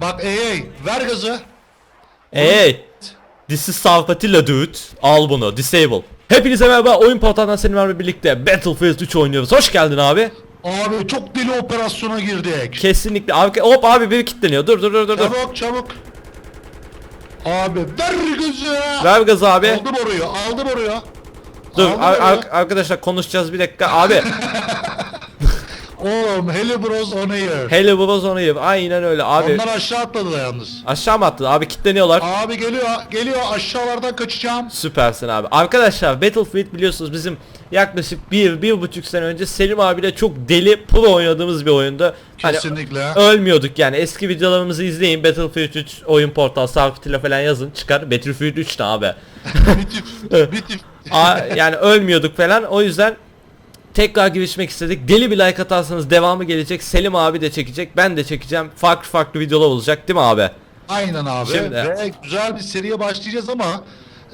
Bak ey ey ver gazı. Hey, this is Salvatilla dude. Al bunu, disable. Hepinize merhaba, oyun portalından seninle birlikte Battlefield 3 oynuyoruz. Hoş geldin abi. Abi çok deli operasyona girdik. Kesinlikle. Abi, hop abi biri kilitleniyor. Dur dur dur dur. dur. Çabuk çabuk. Abi ver gazı. Ver gazı abi. Aldım orayı aldım oraya. Dur Aldım ar- oraya. ar- arkadaşlar konuşacağız bir dakika. Abi Oğlum Heli Bros on air. hele baba sonu yap. Aynen öyle abi. Onlar aşağı atladılar yalnız. Aşağı mı attı? Abi kilitleniyorlar. Abi geliyor geliyor aşağılardan kaçacağım. Süpersin abi. Arkadaşlar Battlefield biliyorsunuz bizim yaklaşık bir, bir buçuk sene önce Selim abiyle çok deli pro oynadığımız bir oyundu. Hani Kesinlikle. ölmüyorduk yani. Eski videolarımızı izleyin. Battlefield 3 oyun portal Sarfit'le falan yazın çıkar. Battlefield 3 ne abi? bitif. bitif. Aa, yani ölmüyorduk falan. O yüzden tekrar girişmek istedik. Deli bir like atarsanız devamı gelecek. Selim abi de çekecek. Ben de çekeceğim. Farklı farklı videolar olacak değil mi abi? Aynen abi. Şimdi- Ve güzel bir seriye başlayacağız ama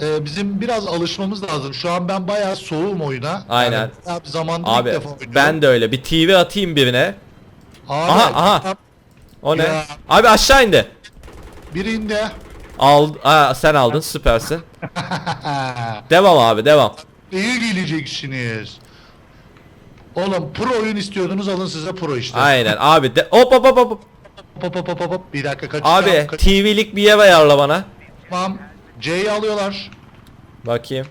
e, bizim biraz alışmamız lazım. Şu an ben bayağı soğuğum oyuna. Aynen. Yani bayağı bir zamandır Abi ilk defa oynuyorum. ben de öyle. Bir TV atayım birine. Abi, Aha, aha. O ne? Ya. Abi aşağı indi. Birinde Al, aa, sen aldın süpersin. Devam abi devam. iyi geleceksiniz. Oğlum pro oyun istiyordunuz alın size pro işte. Aynen abi de hop hop hop hop. Hop hop hop hop hop. Bir dakika kaçacağım. Abi Kaç- TV'lik bir yer ayarla bana. Tamam. C'yi alıyorlar. Bakayım.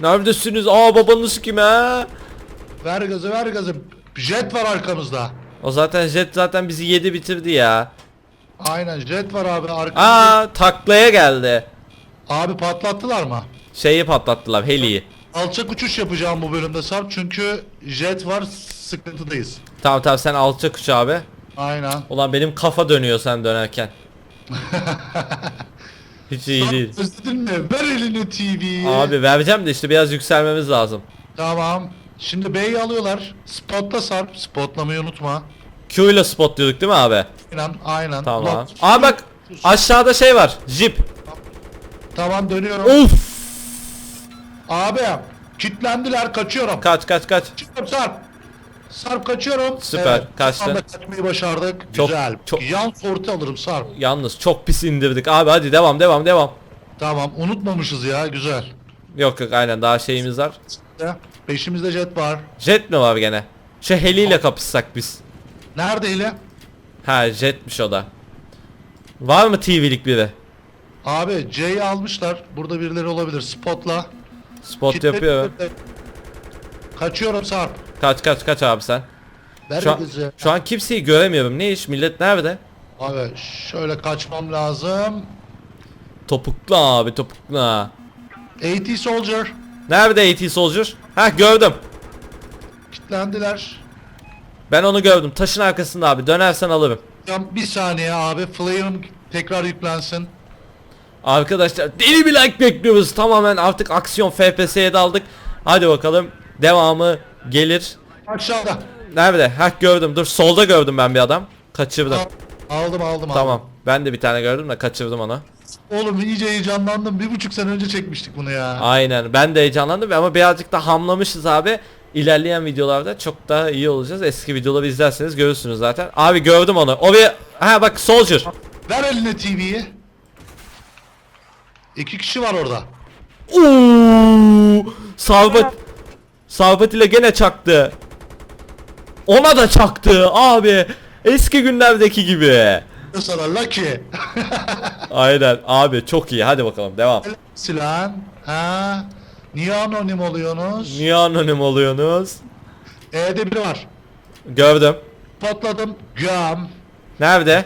Neredesiniz? Aa babanız kim ha? Ver gazı ver gazı. Jet var arkamızda. O zaten jet zaten bizi yedi bitirdi ya. Aynen jet var abi arkamızda. Aa taklaya geldi. Abi patlattılar mı? Şeyi patlattılar heliyi. Alçak uçuş yapacağım bu bölümde Sarp çünkü jet var sıkıntıdayız. Tamam tamam sen alçak uç abi. Aynen. Ulan benim kafa dönüyor sen dönerken. Hiç iyi değil. Özledin mi? Ver elini TV'yi. Abi vereceğim de işte biraz yükselmemiz lazım. Tamam. Şimdi B'yi alıyorlar. Spotla Sarp. Spotlamayı unutma. Q ile spotluyorduk değil mi abi? Aynen aynen. Tamam. Aa bak aşağıda şey var. Jeep. Tamam dönüyorum. Uf. Abi kitlendiler kaçıyorum. Kaç kaç kaç. Kaçıyorum Sarp. Sarp kaçıyorum. Süper, kaçtın. şu anda kaçmayı başardık. Çok- Güzel. çok- Yan sorti alırım Sarp. Yalnız çok pis indirdik. Abi hadi devam devam devam. Tamam unutmamışız ya güzel. Yok yok aynen daha şeyimiz var. Peşimizde jet var. Jet mi var gene? Şu heliyle kapışsak biz. Nerede ile? Ha jetmiş o da. Var mı TV'lik biri? Abi C'yi almışlar. Burada birileri olabilir. Spotla. Spot Kitle- yapıyor. Kaçıyorum Sarp. Kaç kaç kaç abi sen. Ver Şu an, bizi. şu an kimseyi göremiyorum. Ne iş? Millet nerede? Abi şöyle kaçmam lazım. Topuklu abi topuklu. AT Soldier. Nerede AT Soldier? Ha gördüm. Kitlendiler. Ben onu gördüm. Taşın arkasında abi. Dönersen alırım. Bir saniye abi. Flame'ım tekrar yüklensin. Arkadaşlar deli bir like bekliyoruz. Tamamen artık aksiyon FPS'ye daldık. Hadi bakalım. Devamı gelir. Aşağıda. Nerede? Ha gördüm. Dur solda gördüm ben bir adam. Kaçırdım. Al- Aldım aldım Tamam. Ben de bir tane gördüm de kaçırdım onu. aldım. Oğlum iyice heyecanlandım. Bir buçuk sene önce çekmiştik bunu ya. Aynen. Ben de heyecanlandım ama birazcık da hamlamışız abi. İlerleyen videolarda çok daha iyi olacağız. Eski videoları izlerseniz görürsünüz zaten. Abi gördüm onu. Oraya ha bak Soldier. Ver eline TV'yi. İki kişi var orada. Uuu! Sarbat Sarbat ile gene çaktı. Ona da çaktı abi. Eski günlerdeki gibi. Sana Lucky. Aynen abi çok iyi. Hadi bakalım devam. Silah. Ha. Niye anonim oluyorsunuz? Niye anonim oluyorsunuz? E'de biri var. Gördüm. Patladım. Göm. Nerede?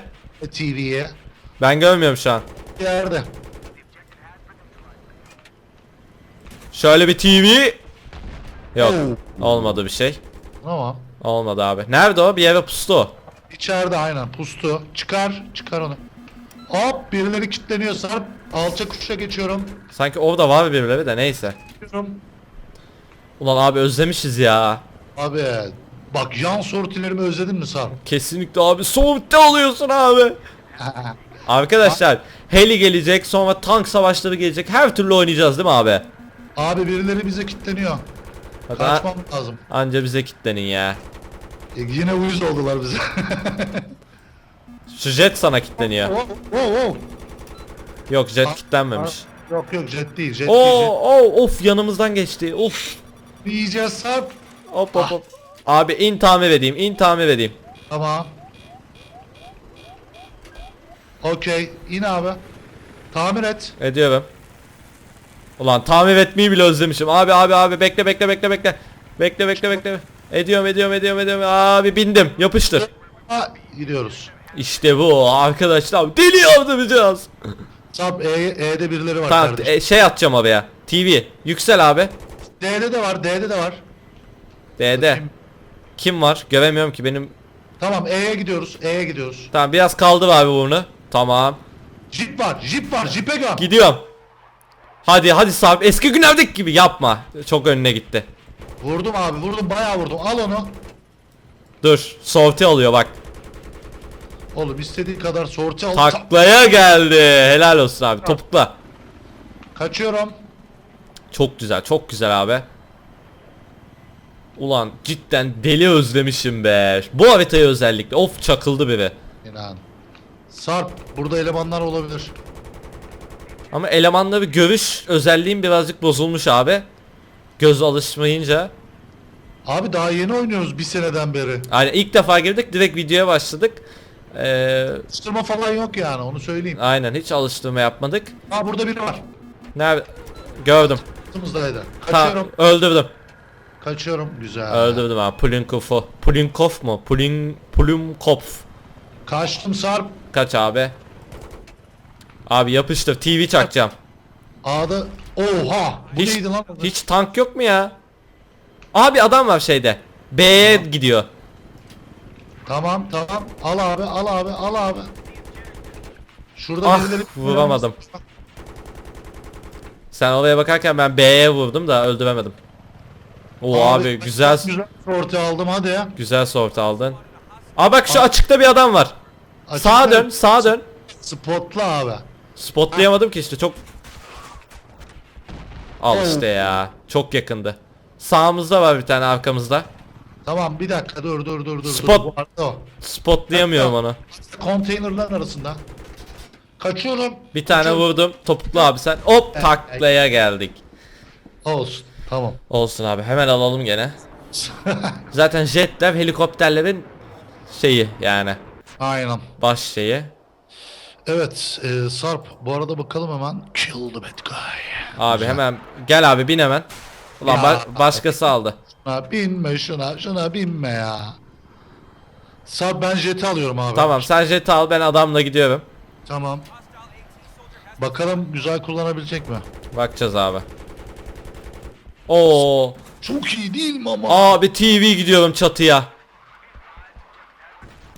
TV'ye. Ben görmüyorum şu an. Yerde. Şöyle bir TV. Yok. Oo. Olmadı bir şey. Tamam. Olmadı abi. Nerede o? Bir yere pustu o. İçeride aynen pustu. Çıkar. Çıkar onu. Hop birileri kilitleniyor Sarp. Alçak uçuşa geçiyorum. Sanki orada var birileri de neyse. Geçiyorum. Ulan abi özlemişiz ya. Abi bak yan sortilerimi özledin mi Sarp? Kesinlikle abi soğukta oluyorsun abi. Arkadaşlar heli gelecek sonra tank savaşları gelecek her türlü oynayacağız değil mi abi? Abi birileri bize kilitleniyor. Bak, Kaçmam lazım. Anca bize kitlenin ya. E, yine uyuz oldular bize. Şu jet sana kilitleniyor. Oh, oh, oh. Yok jet Ah, kilitlenmemiş. Yok yok jet değil jet Oo, değil. oo, of yanımızdan geçti. Of. Yiyeceğiz Sarp. Hop hop hop. Abi in tamir edeyim, in tamir edeyim. Tamam. Okey. in abi. Tamir et. Ediyorum. Ulan tamir etmeyi bile özlemişim. Abi abi abi bekle bekle bekle bekle. Bekle bekle bekle. Ediyorum ediyorum ediyorum ediyorum. Abi bindim. Yapıştır. Ha, gidiyoruz. İşte bu arkadaşlar. Deli yaptıracağız. Sarp E, E'de birileri var Tamam kardeşim. e, şey atacağım oraya. TV. Yüksel abi. D'de de var D'de de var. D'de. Bakayım. Kim var? Göremiyorum ki benim. Tamam E'ye gidiyoruz. E'ye gidiyoruz. Tamam biraz kaldı abi bunu. Tamam. Jeep var. Jeep var. Jeep'e gel. Gidiyorum. Hadi hadi sahip. Eski günlerdeki gibi yapma. Çok önüne gitti. Vurdum abi vurdum bayağı vurdum. Al onu. Dur. Sorti alıyor bak. Oğlum istediğin kadar sorti al. Ta- Taklaya geldi. Helal olsun abi. Topukla. Kaçıyorum. Çok güzel. Çok güzel abi. Ulan cidden deli özlemişim be. Bu haritayı özellikle. Of çakıldı biri. İnan. Sarp burada elemanlar olabilir. Ama elemanla bir görüş özelliğim birazcık bozulmuş abi. Göz alışmayınca. Abi daha yeni oynuyoruz bir seneden beri. Yani ilk defa girdik direkt videoya başladık. Ee, Sıçrama falan yok yani onu söyleyeyim. aynen hiç alıştırma yapmadık. Ha burada biri var. Nerede? Gördüm. Sırtımızdaydı. Tamam Kaçıyorum. öldürdüm. Kaçıyorum. Güzel. Öldürdüm abi. Pulinkov'u. Pulinkov mu? Pulin Pulinkov. Kaçtım Sarp. Kaç abi? Abi yapıştır. TV çakacağım. A'da. Oha. Bu Hiç, neydi lan? hiç tank yok mu ya? Abi adam var şeyde. B'ye gidiyor. Tamam tamam. Al abi al abi al abi. Şurada Ah, birileri- vuramadım. Sen oraya bakarken ben B'ye vurdum da öldüremedim. O abi, güzel Güzel ortaya aldım hadi ya. güzel sort aldın. Aa bak şu açıkta bir adam var. Açıkta- Sağa dön, sağa dön. Spotla abi. Spotlayamadım ki işte çok Al işte ya. Çok yakındı. Sağımızda var bir tane arkamızda. Tamam bir dakika dur dur dur dur. Spot. Dur. Bu arada o. Spotlayamıyorum onu. Konteynerler arasında. Kaçıyorum. Bir tane vurdum. Topuklu abi sen. Hop taklaya geldik. Olsun. Tamam. Olsun abi hemen alalım gene. Zaten jetler helikopterlerin şeyi yani Aynen. baş şeyi. Evet e, Sarp bu arada bakalım hemen. Kill the bad guy. Abi hemen gel abi bin hemen. Ulan Ya. ba- başkası aldı. Şuna binme şuna şuna binme ya. Sarp ben jeti alıyorum abi. Tamam sen jeti al ben adamla gidiyorum. Tamam. Bakalım güzel kullanabilecek mi? Bakacağız abi. Oo, Çok iyi değil mi ama? abi TV gidiyorum çatıya.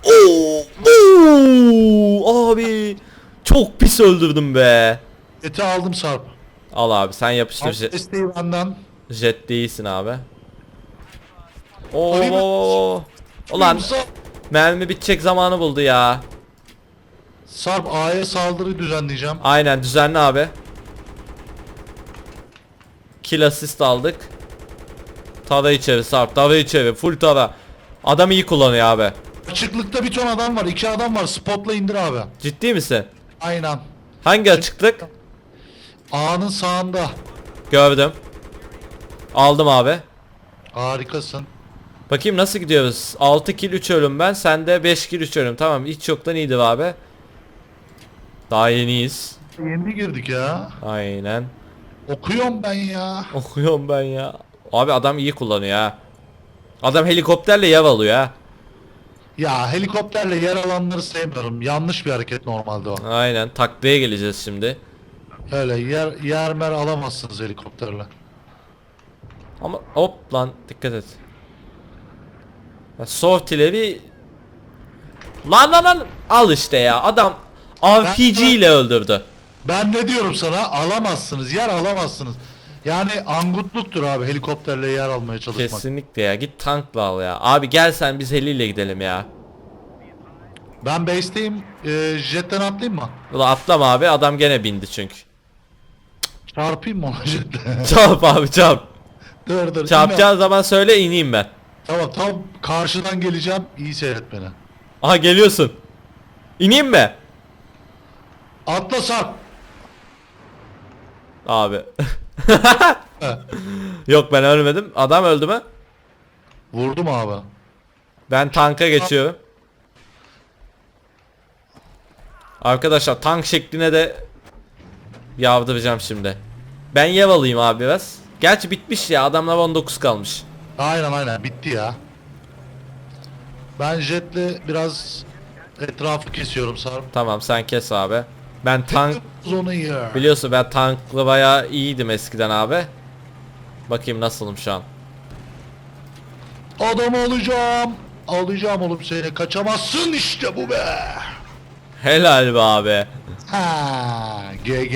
Oo, oo, abi çok pis öldürdüm be. Jeti aldım Sarp. Al abi sen yapıştır jet, desteği benden. jet değilsin abi. Oo. Ulan mermi bitecek zamanı buldu ya. Sarp A'ya saldırı düzenleyeceğim. Aynen düzenli abi. Kill assist aldık. Tara içeri sarp, tara içeri, full tara. Adam iyi kullanıyor abi. Açıklıkta bir ton adam var. iki adam var. Spotla indir abi. Ciddi misin? Aynen. Hangi açıklık? A'nın sağında. Gördüm. Aldım abi. Harikasın. Bakayım nasıl gidiyoruz? 6 kill 3 ölüm ben. Sende 5 kill 3 ölüm. Tamam hiç yoktan iyidir abi. Daha yeniyiz. Yeni girdik ya. Aynen. Okuyorum ben ya. Okuyorum ben ya. Abi adam iyi kullanıyor ha. Adam helikopterle yav alıyor ha. Ya helikopterle yer alanları sevmiyorum. Yanlış bir hareket normalde o. Aynen taklaya geleceğiz şimdi. Öyle yer yer mer alamazsınız helikopterle. Ama hop lan dikkat et. Ya sortileri Lan lan lan al işte ya adam RPG ile öldürdü. Ben ne diyorum sana? Alamazsınız. Yer alamazsınız. Yani angutluktur abi helikopterle yer almaya çalışmak. Kesinlikle ya git tankla al ya. Abi gel sen biz heliyle gidelim ya. Ben base'teyim. Ee, jetten atlayayım mı? Ulan atlama abi adam gene bindi çünkü. Çarpayım mı ona jetle? Çarp abi çarp. dur dur. Çarpacağın zaman söyle ineyim ben. Tamam tam karşıdan geleceğim. İyi seyret beni. Aha geliyorsun. İneyim mi? Atla Sarp. Abi. Yok ben ölmedim. Adam öldü mü? Vurdum abi. Ben tanka geçiyorum. Arkadaşlar tank şekline de yavdıracağım şimdi. Ben yev alayım abi biraz. Gerçi bitmiş ya adamlar 19 kalmış. Aynen aynen bitti ya. Ben jetle biraz etrafı kesiyorum Sarp. Tamam sen kes abi. Ben tank biliyorsun ben tankla bayağı iyiydim eskiden abi. Bakayım nasılım şu an. Adam alacağım. Alacağım oğlum seni. Kaçamazsın işte bu be. Helal be abi. Ha, GG.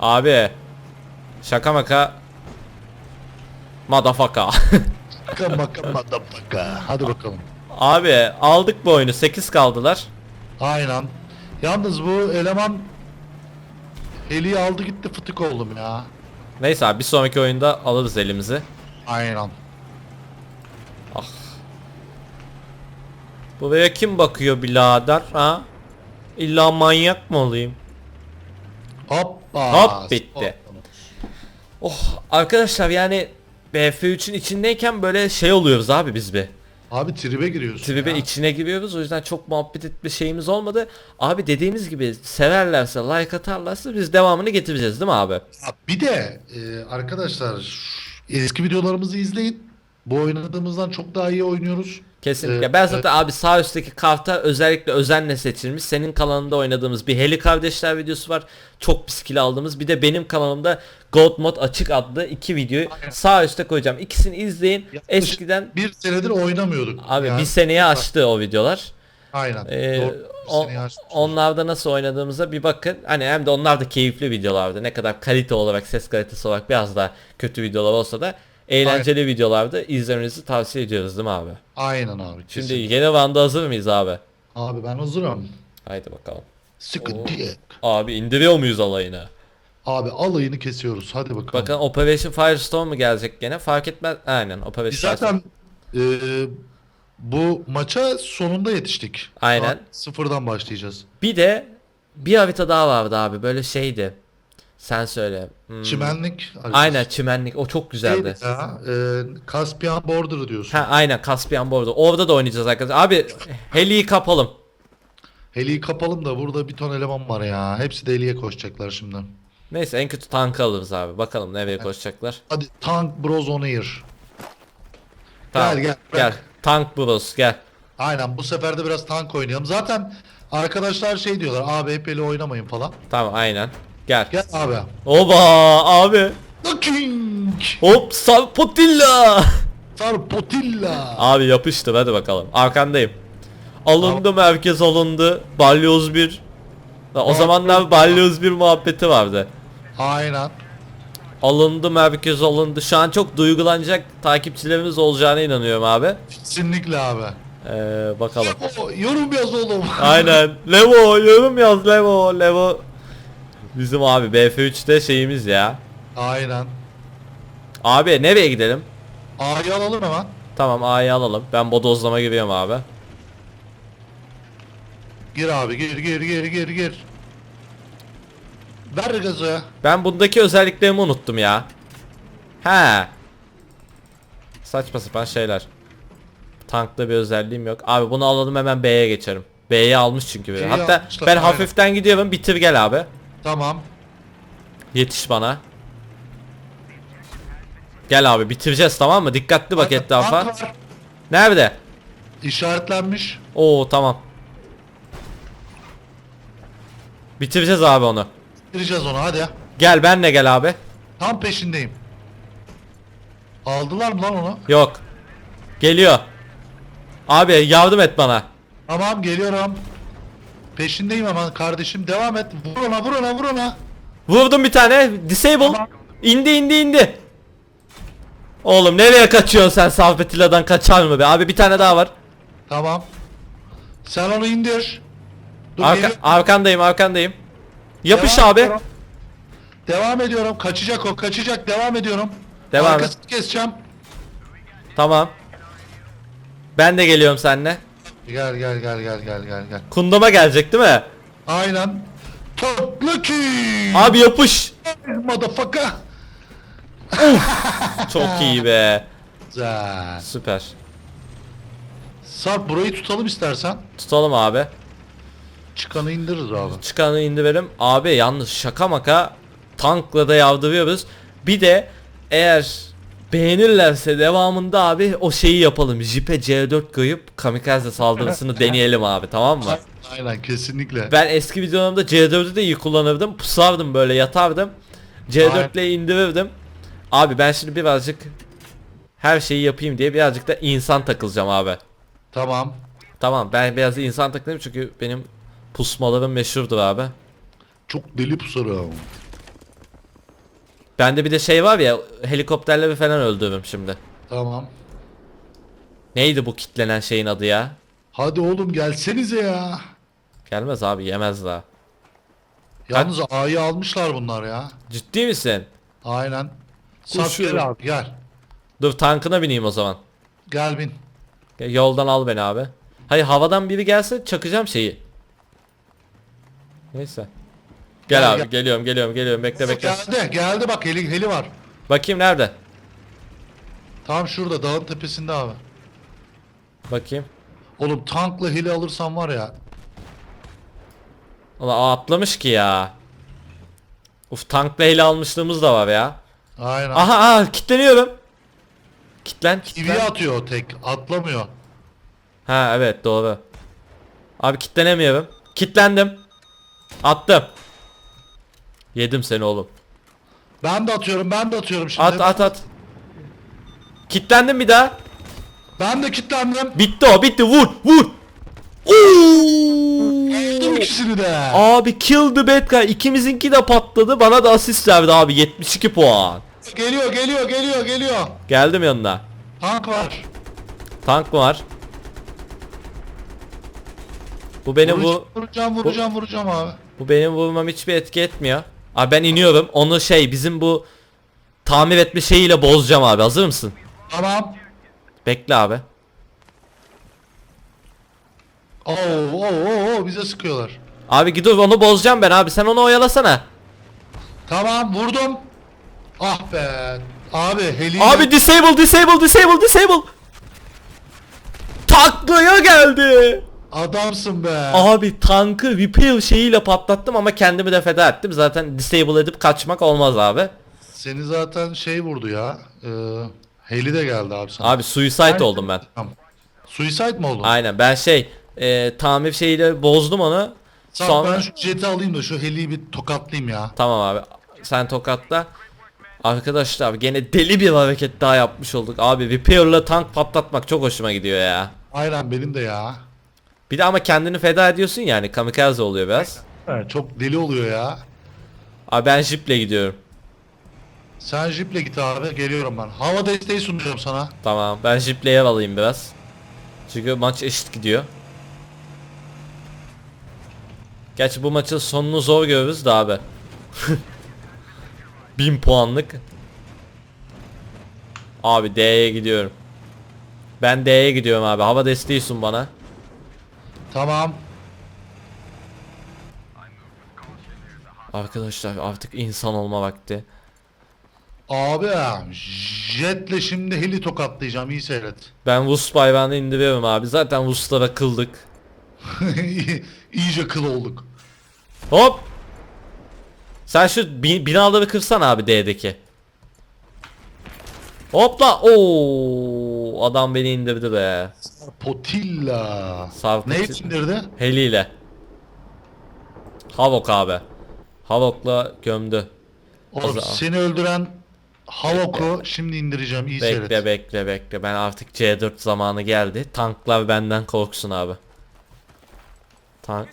Abi. Şaka maka. Madafaka. Bakın bakın baka. Hadi bakalım. abi aldık bu oyunu 8 kaldılar. Aynen. Yalnız bu eleman Heli'yi aldı gitti fıtık oldum ya. Neyse abi bir sonraki oyunda alırız elimizi. Aynen. Buraya kim bakıyor birader ha? İlla manyak mı olayım? Hoppa. Hop, bitti. Oh arkadaşlar yani BF3'ün içindeyken böyle şey oluyoruz abi biz bir. Abi tribe giriyorsun Tribe ya. içine giriyoruz o yüzden çok muhabbet etme şeyimiz olmadı. Abi dediğimiz gibi severlerse like atarlarsa biz devamını getireceğiz değil mi abi? Ya Bir de e, arkadaşlar şu- eski videolarımızı izleyin. Bu oynadığımızdan çok daha iyi oynuyoruz. Kesinlikle. Ee, ben zaten abi sağ üstteki karta özellikle özenle seçilmiş. Senin kanalında oynadığımız bir Heli kardeşler videosu var. Çok bir skill aldığımız. Bir de benim kanalımda God Mod açık adlı iki videoyu sağ üstte koyacağım. İkisini izleyin. Yaklaşık Eskiden Bir senedir oynamıyorduk. abi Yani- bir seneye açtı o videolar. Aynen. Ee, Doğru, o- onlarda nasıl oynadığımıza bir bakın. Hani hem de onlar da keyifli videolardı. Ne kadar kalite olarak, ses kalitesi olarak biraz daha kötü videolar olsa da eğlenceli videolarda izlemenizi tavsiye ediyoruz değil mi abi? Aynen abi. Şimdi kesin. yeni Van'da hazır mıyız abi? Abi ben hazırım. Haydi bakalım. Sıkıntı yok. Abi indiriyor muyuz alayını? Abi alayını kesiyoruz. Hadi bakalım. Bakın Operation Firestorm mu gelecek gene? Fark etmez. Aynen Operation Biz zaten e, bu maça sonunda yetiştik. Aynen. an sıfırdan başlayacağız. Bir de bir harita daha vardı abi. Böyle şeydi. Sen söyle. Hmm. Çimenlik. Aynen çimenlik. O çok güzeldi. Şey ya, e, Caspian Border diyorsun. Ha aynen Caspian Border. Orada da oynayacağız arkadaşlar. Abi Heli'yi kapalım. Heli'yi kapalım da burada bir ton eleman var ya. Hepsi de Heli'ye koşacaklar şimdi. Neyse en kötü tank alırız abi. Bakalım nereye koşacaklar. Hadi Tank Bros on here. Tamam, Gel, gel, Gel. bırak. Tank Bros gel. Aynen bu sefer de biraz tank oynayalım. Zaten arkadaşlar şey diyorlar abi hep Heli oynamayın falan. Tamam aynen. Gel. Gel abi. Oba abi. The King. Hop Salpotilla. Sarpotilla. Abi yapıştır hadi bakalım. Arkandayım. Alındı merkez alındı. Balyoz 1. O zamanlar balyoz bir muhabbeti vardı. Aynen. Alındı merkez alındı. Şu an çok duygulanacak takipçilerimiz olacağına inanıyorum abi. Kesinlikle abi. Ee, bakalım. O, yorum yaz oğlum. Aynen. Levo yorum yaz Levo. Levo. Bizim abi BF3'te şeyimiz ya. Aynen. Abi nereye gidelim? A'yı alalım hemen. Tamam A'yı alalım. Ben bodozlama giriyorum abi. Gir abi gir gir gir gir gir. Ver gazı. Ben bundaki özelliklerimi unuttum ya. He. Saçma sapan şeyler. Tankta bir özelliğim yok. Abi bunu alalım hemen B'ye geçerim. B'ye almış çünkü biri. Hatta almışlar, ben aynen. hafiften gidiyorum. Bitir gel abi. Tamam. Yetiş bana. Gel abi bitireceğiz tamam mı? Dikkatli bak Tank etrafa. var. Nerede? İşaretlenmiş. Oo tamam. Bitireceğiz abi onu. Gireceğiz onu hadi. Gel benle gel abi. Tam peşindeyim. Aldılar mı lan onu? Yok. Geliyor. Abi yardım et bana. Tamam geliyorum. Peşindeyim hemen kardeşim. Devam et. Vur ona vur ona vur ona. Vurdum bir tane. Disable. Tamam. İndi indi indi. Oğlum nereye kaçıyorsun sen Salpetilla'dan kaçar mı be? Abi bir tane daha var. Tamam. Sen onu indir. Dur Arka, geliyorum. arkandayım arkandayım. Yapış Devam abi. ediyorum. Devam ediyorum. Kaçacak o. Kaçacak. Devam ediyorum. Devam et. Arkasını keseceğim. Tamam. Ben de geliyorum seninle. Gel gel gel gel gel gel gel. Kundama gelecek değil mi? Aynen. Toplu ki. Abi yapış. Motherfucker. Çok iyi be. Güzel. Süper. Sarp burayı tutalım istersen. Tutalım abi. Çıkanı indiririz abi. Çıkanı indirelim. Abi yalnız şaka maka tankla da yavdırıyoruz. Bir de eğer beğenirlerse devamında abi o şeyi yapalım. Jipe C4 koyup kamikaze saldırısını deneyelim abi tamam mı? Aynen kesinlikle. Ben eski videolarımda C4'ü de iyi kullanırdım. Pusardım böyle yatardım. C4 ile indirirdim. Abi ben şimdi birazcık her şeyi yapayım diye birazcık da insan takılacağım abi. Tamam. Tamam ben biraz insan takılayım çünkü benim pusmalarım meşhurdur abi. Çok deli pusarım. Bende bir de şey var ya helikopterleri falan öldürürüm şimdi. Tamam. Neydi bu kitlenen şeyin adı ya? Hadi oğlum gelsenize ya. Gelmez abi yemez daha. Yalnız A'yı almışlar bunlar ya. Ciddi misin? Aynen. Koşuyorum. gel abi gel. Dur tankına bineyim o zaman. Gel bin. Yoldan al beni abi. Hayır havadan biri gelse çakacağım şeyi. Neyse. Gel, abi gel. geliyorum geliyorum geliyorum bekle bekle. Geldi geldi bak heli, heli var. Bakayım nerede? Tam şurada dağın tepesinde abi. Bakayım. Oğlum tankla heli alırsan var ya. Ulan atlamış ki ya. Uf tankla ele almışlığımız da var ya. Aynen. Aha aha kitleniyorum. Kitlen kitlen. atıyor o tek atlamıyor. Ha evet doğru. Abi kitlenemiyorum. Kitlendim. Attım. Yedim seni oğlum. Ben de atıyorum ben de atıyorum şimdi. At at at. Kitlendim bir daha. Ben de kilitlendim. Bitti o bitti vur vur. Oo! ikisini de. Abi kill the bad guy. İkimizinki de patladı. Bana da asist verdi abi. 72 puan. Geliyor geliyor geliyor geliyor. Geldim yanına. Tank var. Tank var? Bu benim Vuruc- bu vuracağım vuracağım vuracağım abi. bu benim vurmam hiçbir etki etmiyor. Abi ben iniyorum. Onu şey bizim bu tamir etme şeyiyle bozacağım abi. Hazır mısın? Tamam. Bekle abi. Oo oo oo oo, bize sıkıyorlar. Abi gidiyor onu bozacağım ben abi. Sen onu oyalasana. Tamam vurdum. Ah be. Abi heli. Abi disable disable disable disable. Taklaya geldi. Adamsın be. Abi tankı repair şeyiyle patlattım ama kendimi de feda ettim. Zaten disable edip kaçmak olmaz abi. Seni zaten şey vurdu ya. Ee, heli de geldi abi sana. Abi suicide oldum ben. Tamam. Suicide mi oldun? Aynen ben şey e, tamir şeyiyle bozdum onu. Sen Sonra ben şu jeti alayım da şu heliyi bir tokatlayayım ya. tamam abi. Sen tokatla. Arkadaşlar gene deli bir hareket daha yapmış olduk. Abi repair'la tank patlatmak çok hoşuma gidiyor ya. Aynen benim de ya. Bir de ama kendini feda ediyorsun yani kamikaze oluyor biraz. Evet, çok deli oluyor ya. Abi ben jiple gidiyorum. Sen jiple git abi geliyorum ben. Hava desteği sunuyorum sana. Tamam ben jiple yer alayım biraz. Çünkü maç eşit gidiyor. Gerçi bu maçın sonunu zor görürüz de abi. 1000 puanlık. Abi D'ye gidiyorum. Ben D'ye gidiyorum abi. Hava desteği sun bana. Tamam. Arkadaşlar artık insan olma vakti. Abi jetle şimdi heli tokatlayacağım iyi seyret. Ben Rus bayrağını indiriyorum abi. Zaten Ruslara kıldık. İyice kıl olduk. Hop. Sen şu bi- binaları kırsan abi D'deki. Hopla. Oo, adam beni indirdi be. Potilla. Sarp Ne indirdi? Heliyle. Havok abi. Havok'la gömdü. Oğlum zaman. seni öldüren Havok'u şimdi indireceğim iyi Bekle seyret. bekle bekle. Ben artık C4 zamanı geldi. Tanklar benden korksun abi. Tank.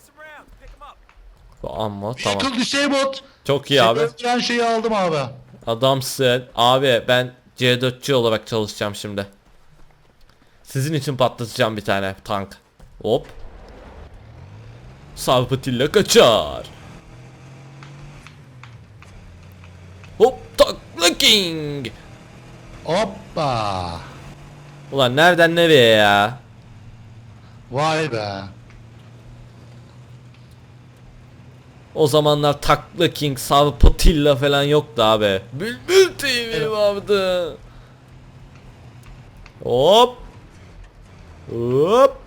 Bu amma tamam. Vehicle disabled. Çok iyi Seni abi. öldüren şeyi aldım abi. Adamsın. Abi ben C4'cü olarak çalışacağım şimdi. Sizin için patlatacağım bir tane tank. Hop. Sarpatilla kaçar. Hop takla king. Hoppa. Ulan nereden nereye ya? Vay be. O zamanlar Takla King, Sarpatilla falan yoktu abi. Bülbül TV vardı. Hop. Hop.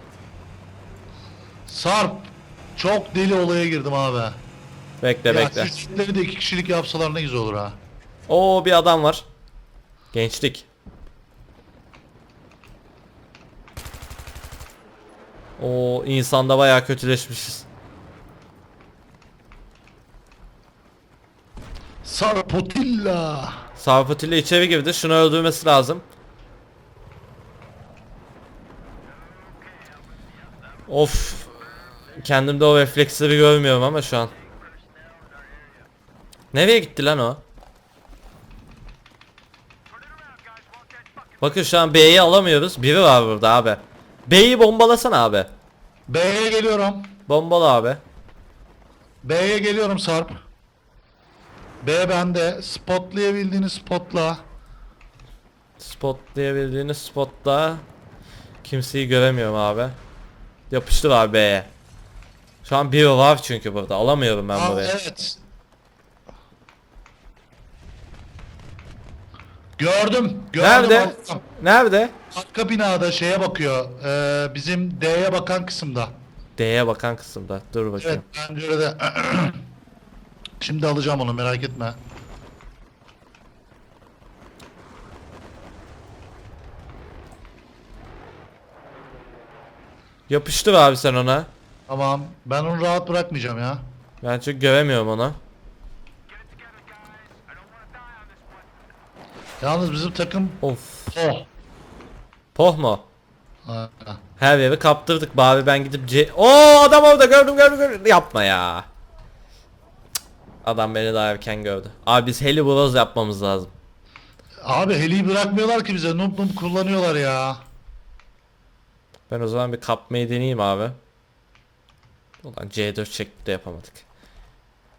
Sarp. Çok deli olaya girdim abi. Bekle ya bekle. çiftleri de iki kişilik yapsalar ne güzel olur ha. Oo bir adam var. Gençlik. O insanda bayağı kötüleşmişiz. Sarpotilla. Sarpatilla içeri girdi. Şunu öldürmesi lazım. Of. Kendimde o refleksleri görmüyorum ama şu an. Nereye gitti lan o? Bakın şu an B'yi alamıyoruz. Biri var burada abi. B'yi bombalasana abi. B'ye geliyorum. Bombala abi. B'ye geliyorum Sarp. B bende. Spotlayabildiğini spotla. Spotlayabildiğiniz spotta kimseyi göremiyorum abi. Yapıştır abi B'ye. Şu an biri var çünkü burada. Alamıyorum ben Aa, burayı. evet. Gördüm. Gördüm. Nerede? Arka- Nerede? Arka binada şeye bakıyor. Ee, bizim D'ye bakan kısımda. D'ye bakan kısımda. Dur bakayım. Evet pencerede. Şimdi alacağım onu merak etme. Yapıştır abi sen ona. Tamam. Ben onu rahat bırakmayacağım ya. Ben çünkü göremiyorum onu. Yalnız bizim takım Of. oh. Poh mu? Ha, Her yeri kaptırdık bari ben gidip C... Oo adam orada gördüm gördüm gördüm. Yapma ya. Cık. Adam beni daha erken gördü. Abi biz Heli yapmamız lazım. Abi heliyi bırakmıyorlar ki bize. Noob noob kullanıyorlar ya. Ben o zaman bir kapmayı deneyeyim abi. Ulan C4 çekti de yapamadık.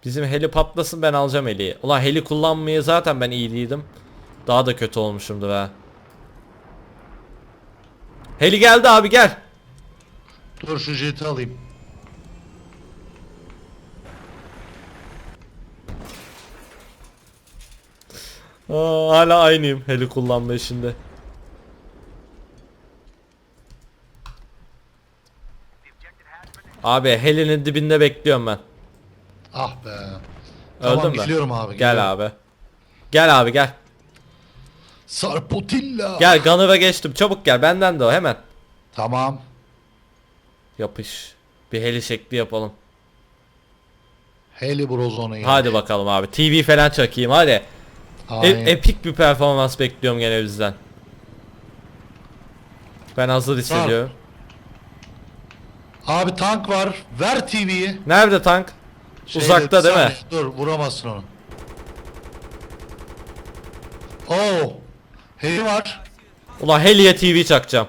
Bizim heli patlasın ben alacağım heliyi. Ulan heli kullanmayı zaten ben iyi değildim. Daha da kötü olmuşumdur ha. Heli geldi abi gel. Dur şu jeti alayım. Aa, hala aynıyım heli kullanma işinde. Abi helinin dibinde bekliyorum ben. Ah be. Öldün tamam mü? geliyorum abi. Gel geliyorum. abi. Gel abi gel. Sarpotilla. Gel Gunner'a geçtim. Çabuk gel. Benden de o hemen. Tamam. Yapış. Bir heli şekli yapalım. Heli Brozon'u yani. Hadi bakalım abi. TV falan çakayım hadi. E- Aynen. epik bir performans bekliyorum gene bizden. Ben hazır hissediyorum. Abi tank var. Ver TV'yi. Nerede tank? Şeyde, Uzakta değil mi? Dur vuramazsın onu. Oo. Heli var. Ulan heliye TV çakacağım.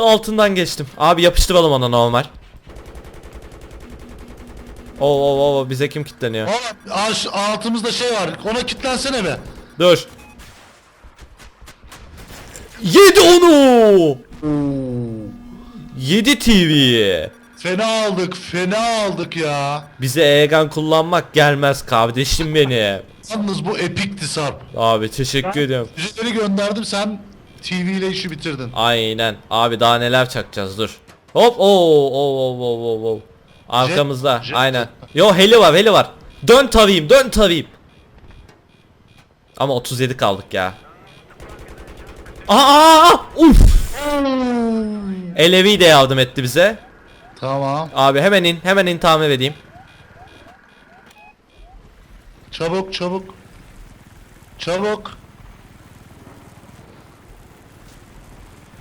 Altından geçtim. Abi yapıştıralım ona normal. Oo oo oo bize kim kilitleniyor? Oğlum aş, altımızda şey var. Ona kilitlensene be. Dur. Yedi onu. Yedi TV. Fena aldık. Fena aldık ya. Bize Egan kullanmak gelmez kardeşim benim. Yalnız bu epikti Sarp. Abi teşekkür ediyorum. Füzeleri gönderdim sen TV ile işi bitirdin. Aynen. Abi daha neler çakacağız dur. Hop oo oo oo oo oo. Arkamızda. Jet- jet- Aynen. Yo heli var heli var. Dön tavayım dön tavayım. Ama 37 kaldık ya. Aa, uf. Elevi de yardım etti bize. Tamam. Abi hemen in hemen in tamir edeyim. Çabuk çabuk. Çabuk.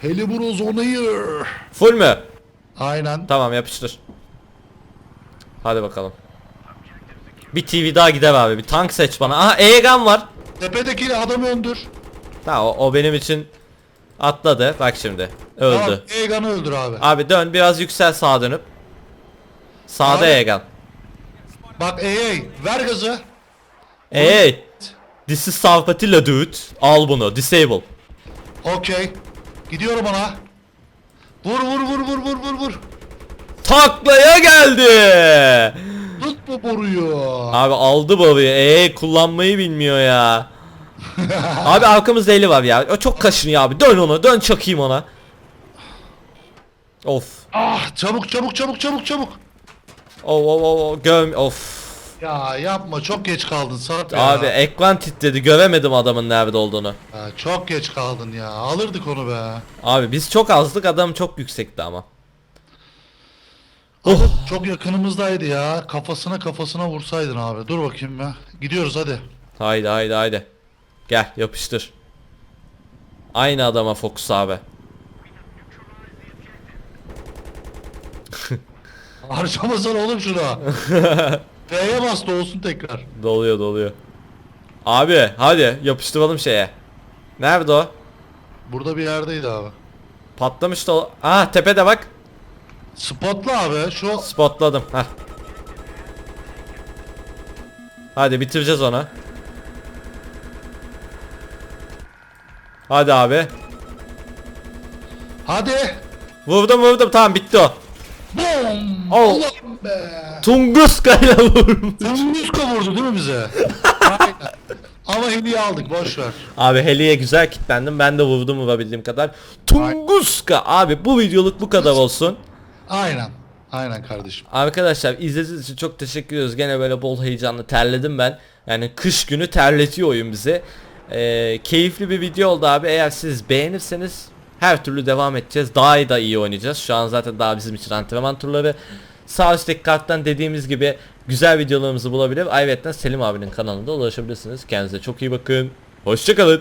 Heli Brozon'u. Full mü? Aynen. Tamam yapıştır. Hadi bakalım. Bir TV daha gider abi. Bir tank seç bana. Aha Egan var. Tepedeki adamı öldür. Tamam o, o benim için atladı. Bak şimdi. Öldü. Tamam, Egan'ı öldür abi. Abi dön biraz yüksel sağa dönüp. Sağda Abi. Egan. Bak ey ey ver gazı. Hey. This is Sarpatilla dude. Al bunu. Disable. Okey. Gidiyorum ona. Vur vur vur vur vur vur vur. Taklaya geldi. Tut bu boruyu. Abi aldı babayı. Ee kullanmayı bilmiyor ya. abi arkamızda eli var ya. O çok kaşınıyor abi. Dön onu. Dön çakayım ona. Of. Ah çabuk çabuk çabuk çabuk çabuk. Of of of. Göm. Of. Ya yapma çok geç kaldın Sarp ya. Abi ekran titredi. Göremedim adamın nerede olduğunu. Ya, çok geç kaldın ya. Alırdık onu be. Abi biz çok azdık adam çok yüksekti ama. Oh. Çok yakınımızdaydı ya. Kafasına kafasına vursaydın abi. Dur bakayım ya. Gidiyoruz hadi. Haydi haydi haydi. Gel yapıştır. Aynı adama fokus abi. Harcamasana oğlum şuna. F'ye bas da olsun tekrar. Doluyor doluyor. Abi hadi yapıştıralım şeye. Nerede o? Burada bir yerdeydi abi. Patlamıştı o. Aa tepede bak. Spotla abi. Şu Spotladım. Heh. Hadi bitireceğiz onu. Hadi abi. hadi. Vurdum vurdum tamam bitti o. Bom. Oh. Allah'ım be. Tunguska'yla vurmuş. Ümrüz kavurdu değil mi bize? Aynen. Ama hediye aldık boş ver. Abi Heli'ye güzel kilitlendim. Ben de vurdum vurabildiğim kadar. Tunguska abi bu videoluk bu kadar olsun. Aynen. Aynen kardeşim. Arkadaşlar izlediğiniz için çok teşekkür ediyoruz. Gene böyle bol heyecanlı terledim ben. Yani kış günü terletiyor oyun bizi. Ee, keyifli bir video oldu abi. Eğer siz beğenirseniz her türlü devam edeceğiz. Daha da iyi oynayacağız. Şu an zaten daha bizim için antrenman turları. Sağ üstteki karttan dediğimiz gibi güzel videolarımızı bulabilir. Ayrıca Selim abinin kanalında ulaşabilirsiniz. Kendinize çok iyi bakın. Hoşçakalın.